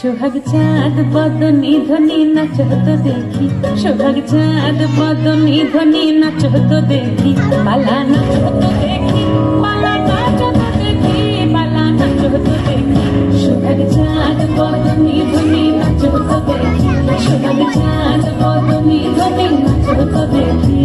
সোহাগ চাঁদ বদনি ধনি নাচ হতো দেখি। সোহাগ চাঁদ বদনি ধনি নাচ দেখি। পালা নাচ হতো দেখি পালা নাচ হতো দেখি পালা নাচ হতো দেখি। সোহাগ চাঁদ বদনি ধনি নাচ হতো দেখি। সোহাগ চাঁদ বদনি ধনি নাচ হতো দেখি।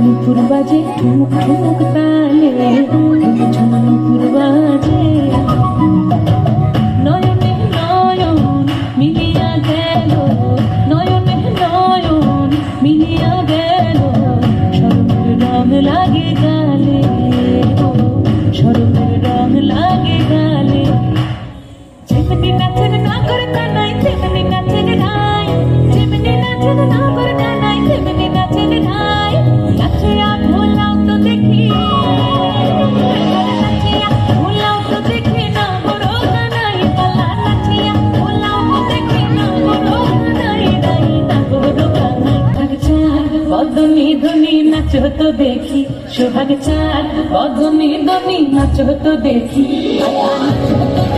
ঝুনুপুর বাজে ঠুক ঠুক তালে। ঝুনুপুর বাজে। নাচো দেখি সোহাগ চাঁদ কদমে দমে নাচো দেখি। নাচো